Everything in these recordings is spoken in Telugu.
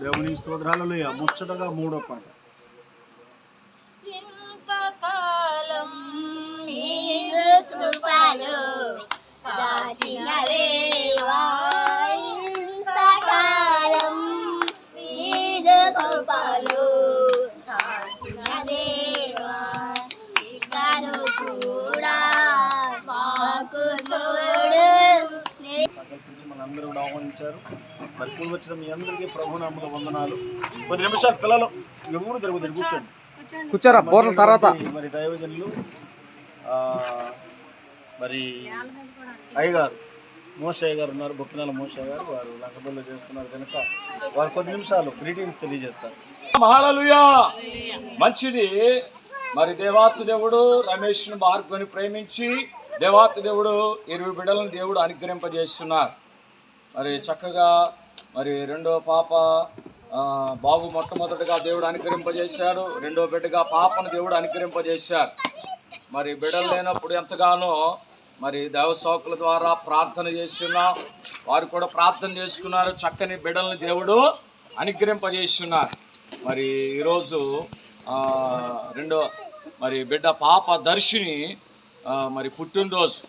దేవుని స్తోత్రాలలో ముచ్చటగా మూడో పాట. ఆహ్వానించారు. మరి కూడి వచ్చిన మీ అందరికీ ప్రభునామల వందనాలు. కొద్ది నిమిషాలు పిల్లలు ఎవరు తిరుగుతుంది కూర్చోండి. కూర్చోరా బోర్ల తర్వాత. మరి- దైవజనులు ఆ, మరి అయ్యగారు మోసయ్య గారు ఉన్నారు బొప్పినాల మోసయ్య గారు వారు లంకబల్లో చేస్తున్నారు కనుక వారు కొద్ది నిమిషాలు గ్రీటింగ్స్ తెలియజేస్తారు. మహాలలుయా! మంచిది. మరి దేవాతు దేవుడు రమేష్ను మార్గని ప్రేమించి దేవాతు దేవుడు ఇరువు బిడ్డలను దేవుడు అనుగ్రహింపజేస్తున్నారు. మరి చక్కగా మరి రెండో పాప బాబు మొట్టమొదటిగా దేవుడు అనుగ్రహింపజేశాడు. రెండో బిడ్డగా పాపను దేవుడు అనుగ్రహింపజేశారు. మరి బిడ్డలు లేనప్పుడు ఎంతగానో మరి దైవ ద్వారా ప్రార్థన చేస్తున్నాం వారు కూడా ప్రార్థన చేసుకున్నారు. చక్కని బిడ్డల్ని దేవుడు అనుగ్రహింపజేస్తున్నారు. మరి ఈరోజు రెండో మరి బిడ్డ పాప దర్శిని మరి పుట్టినరోజు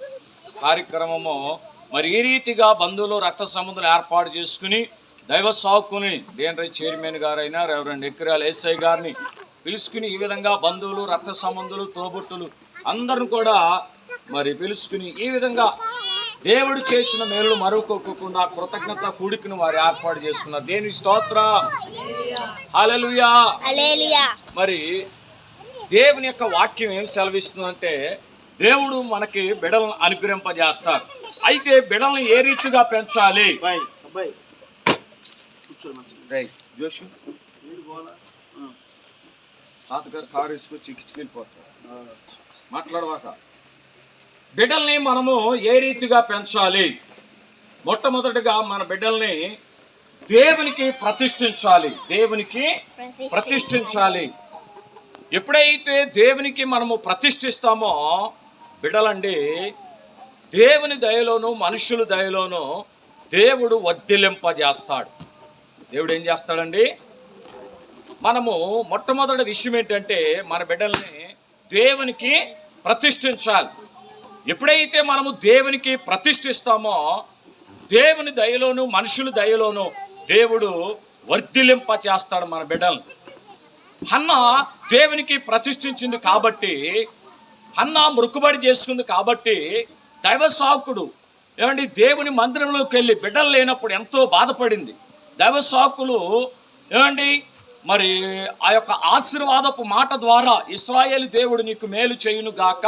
కార్యక్రమము మరి ఈ రీతిగా బంధువులు రక్త సంబంధులు ఏర్పాటు చేసుకుని దైవ సాకుని దేనరై చైర్మన్ గారైన రెవరెండ్ ఎక్కిరాల ఎస్ఐ గారిని పిలుచుకుని ఈ విధంగా బంధువులు రక్త సంబంధులు తోబుట్టులు అందరిని కూడా మరి పిలుచుకుని ఈ విధంగా దేవుడు చేసిన మేలు మరుకోకుండా కృతజ్ఞత కూడికను వారు ఏర్పాటు చేసుకున్నారు. దేని స్తోత్ర. మరి దేవుని యొక్క వాక్యం ఏం సెలవిస్తుందంటే దేవుడు మనకి బిడలను అనుగ్రహింపజేస్తారు. అయితే బిడలను ఏ రీతిగా పెంచాలి? తాతగారు కారు వేసుకొచ్చి ఆ. మాట్లాడవాక. బిడ్డల్ని మనము ఏ రీతిగా పెంచాలి? మొట్టమొదటిగా మన బిడ్డల్ని దేవునికి ప్రతిష్ఠించాలి. దేవునికి ప్రతిష్ఠించాలి. ఎప్పుడైతే దేవునికి మనము ప్రతిష్ఠిస్తామో బిడ్డలండి దేవుని దయలోనూ మనుషుల దయలోనూ దేవుడు వర్ధిలింపజేస్తాడు దేవుడు ఏం చేస్తాడండి? మనము మొట్టమొదటి విషయం ఏంటంటే మన బిడ్డల్ని దేవునికి ప్రతిష్ఠించాలి. ఎప్పుడైతే మనము దేవునికి ప్రతిష్ఠిస్తామో దేవుని దయలోను మనుషుల దయలోను దేవుడు వర్ధిలింప చేస్తాడు మన బిడ్డల్ని. హన్న దేవునికి ప్రతిష్ఠించింది కాబట్టి హన్న మృక్కుబడి చేసుకుంది కాబట్టి దైవ సాకుడు. ఏమండి? దేవుని మందిరంలోకి వెళ్ళి బిడ్డలు లేనప్పుడు ఎంతో బాధపడింది. దైవ సాకులు ఏమండి? మరి ఆ యొక్క ఆశీర్వాదపు మాట ద్వారా ఇస్రాయేల్ దేవుడు నీకు మేలు చేయును గాక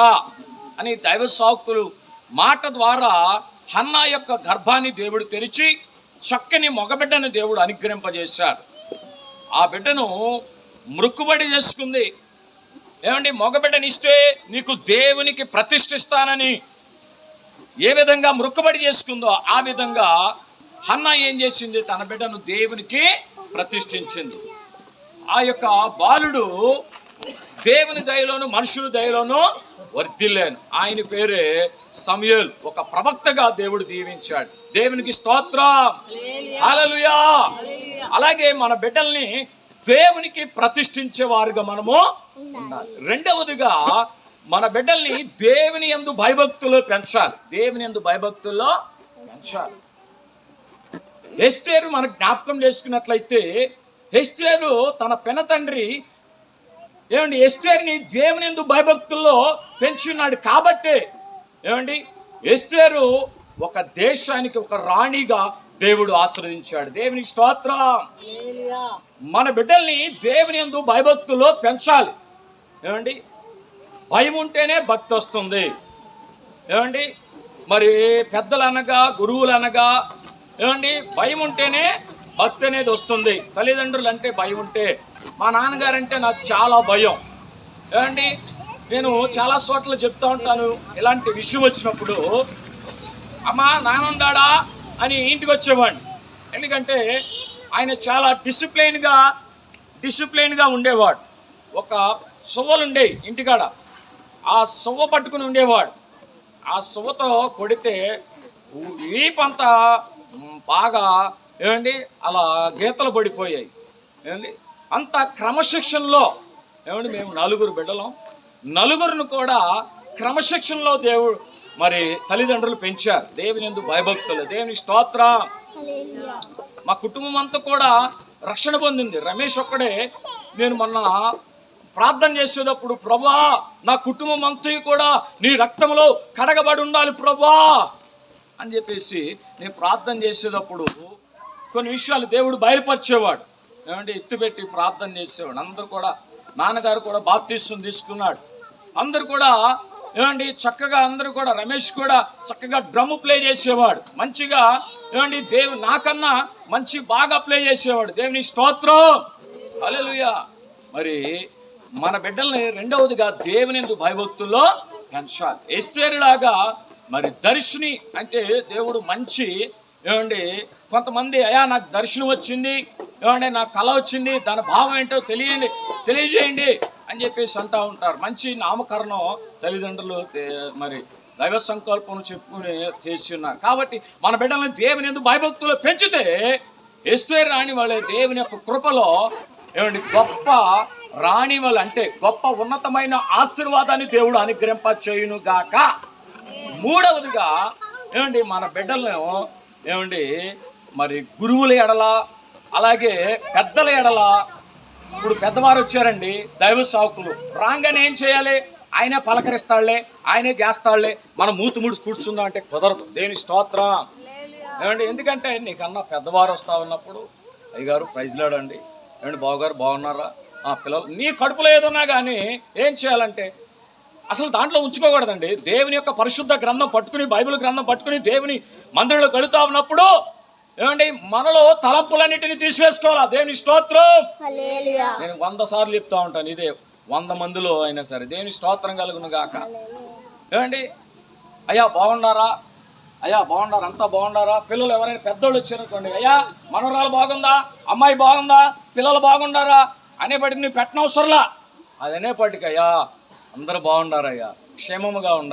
అని దైవ సాకులు మాట ద్వారా హన్నా యొక్క గర్భాన్ని దేవుడు తెరిచి చక్కని మగబిడ్డను దేవుడు అనుగ్రహింపజేశాడు. ఆ బిడ్డను మృక్కుబడి చేసుకుంది. ఏమండి? మగబిడ్డనిస్తే నీకు దేవునికి ప్రతిష్ఠిస్తానని ఏ విధంగా మృక్కుబడి చేసుకుందో ఆ విధంగా హన్న ఏం చేసింది? తన బిడ్డను దేవునికి ప్రతిష్ఠించింది. ఆ యొక్క బాలుడు దేవుని దయలోను మనుషుల దయలోను వర్ధిల్లాను. ఆయన పేరే సమయల్. ఒక ప్రవక్తగా దేవుడు దీవించాడు. దేవునికి స్తోత్రం. హల్లెలూయా. అలాగే మన బిడ్డల్ని దేవునికి ప్రతిష్ఠించే వారుగా మనము ఉండాలి. రెండవదిగా మన బిడ్డల్ని దేవుని ఎందు భయభక్తుల్లో పెంచాలి. దేవుని ఎందు భయభక్తుల్లో పెంచాలి. ఎస్తేరు మన జ్ఞాపకం చేసుకున్నట్లయితే ఎస్తేరు తన పెనతండ్రి ఏమండి ఎస్తేరుని దేవుని ఎందు భయభక్తుల్లో పెంచున్నాడు కాబట్టే ఏమండి ఎస్తేరు ఒక దేశానికి ఒక రాణిగా దేవుడు ఆశ్రదించాడు దేవుని స్తోత్రం. మన బిడ్డల్ని దేవుని ఎందు భయభక్తుల్లో పెంచాలి. ఏమండి భయం ఉంటేనే భక్తి వస్తుంది. ఏమండి? మరి పెద్దలు అనగా గురువులు అనగా ఏమండి? భయం ఉంటేనే భక్తి అనేది వస్తుంది. తల్లిదండ్రులు అంటే భయం ఉంటే మా నాన్నగారు అంటే నాకు చాలా భయం. ఏమండి? నేను చాలా చోట్ల చెప్తా ఉంటాను. ఇలాంటి విషయం వచ్చినప్పుడు అమ్మా నానుండాడా అని ఇంటికి వచ్చేవాడిని. ఎందుకంటే ఆయన చాలా డిసిప్లైన్గా డిసిప్లైన్గా ఉండేవాడు. ఒక సువ్వలు ఉండేవి ఇంటికాడ. ఆ సువ్వ పట్టుకుని ఉండేవాడు. ఆ సువ్వతో కొడితే వీపంతా బాగా ఏమండి అలా గీతలు పడిపోయాయి. ఏమండి అంత క్రమశిక్షణలో ఏమండి మేము నలుగురు బిడ్డలం. నలుగురిని కూడా క్రమశిక్షణలో దేవుడు మరి తల్లిదండ్రులు పెంచారు. దేవుని ఎందుకు భయభక్తులు దేవుని స్తోత్ర. మా కుటుంబం అంతా కూడా రక్షణ పొందింది. రమేష్ ఒక్కడే నేను మొన్న ప్రార్థన చేసేటప్పుడు ప్రభా నా కుటుంబం అంతా కూడా నీ రక్తంలో కడగబడి ఉండాలి ప్రభా అని చెప్పేసి నేను ప్రార్థన చేసేటప్పుడు కొన్ని విషయాలు దేవుడు బయలుపరిచేవాడు. ఏమంటే ఎత్తుపెట్టి ప్రార్థన చేసేవాడు. అందరూ కూడా నాన్నగారు కూడా బాప్తీసం తీసుకున్నాడు. అందరు కూడా ఏమండి చక్కగా అందరూ కూడా రమేష్ కూడా చక్కగా డ్రమ్ ప్లే చేసేవాడు. మంచిగా ఏమండి దేవు నాకన్నా మంచి బాగా ప్లే చేసేవాడు. దేవుని స్తోత్రం. హల్లెలూయా. మరి మన బిడ్డల్ని రెండవదిగా దేవునిందు భయభక్తుల్లో పెంచాలి మరి దర్శిని అంటే దేవుడు మంచి ఏమండి కొంతమంది అయా నాకు దర్శనం వచ్చింది ఏమండి నాకు కళ వచ్చింది దాని భావం ఏంటో తెలియండి తెలియజేయండి అని చెప్పేసి అంటూ ఉంటారు. మంచి నామకరణం తల్లిదండ్రులు మరి దైవ సంకల్పం చెప్పుకుని చేసి ఉన్నారు. కాబట్టి మన బిడ్డలను దేవుని ఎందుకు భయభక్తులు పెంచితే ఎస్తే రాని వాళ్ళే దేవుని యొక్క కృపలో ఏమండి గొప్ప రాణి వల్ల అంటే గొప్ప ఉన్నతమైన ఆశీర్వాదాన్ని దేవుడు అనుగ్రహింప చేయును గాక మూడవదిగా ఏమండి మన బిడ్డలను ఏమండి మరి గురువుల ఎడల అలాగే పెద్దల ఎడల ఇప్పుడు పెద్దవారు వచ్చారండి దైవ సాకులు రాగానే ఏం చేయాలి? ఆయనే పలకరిస్తాడులే ఆయనే చేస్తాడులే మనం మూతి ముడి కూర్చుందాం అంటే కుదరదు. దేని స్తోత్రం? ఏమండి ఎందుకంటే నీకన్నా పెద్దవారు వస్తా ఉన్నప్పుడు అయ్యగారు ప్రైజ్లాడండి. ఏమండి బావగారు బాగున్నారా? ఆ పిల్లలు నీ కడుపులో ఏదున్నా కానీ ఏం చేయాలంటే అసలు దాంట్లో ఉంచుకోకూడదండి. దేవుని యొక్క పరిశుద్ధ గ్రంథం పట్టుకుని బైబిల్ గ్రంథం పట్టుకుని దేవుని మందిరంలో గడుతా ఉన్నప్పుడు ఏమండి మనలో తలంపులన్నిటిని తీసివేసుకోవాలా? దేవుని స్తోత్రం. నేను వంద సార్లు చెప్తా ఉంటాను ఇదే వంద మందిలో అయినా సరే. దేవుని స్తోత్రం కలుగును గాక. ఏమండి అయ్యా బాగున్నారా? అయ్యా బాగున్నారా? అంతా బాగున్నారా? పిల్లలు ఎవరైనా పెద్దోళ్ళు వచ్చారనుకోండి అయ్యా మనవరాలు బాగుందా? అమ్మాయి బాగుందా? పిల్లలు బాగున్నారా అనేపటికి నువ్వు పెట్టనవసరంలా. అది అనేపటికి అయ్యా అందరూ క్షేమముగా ఉండాలి.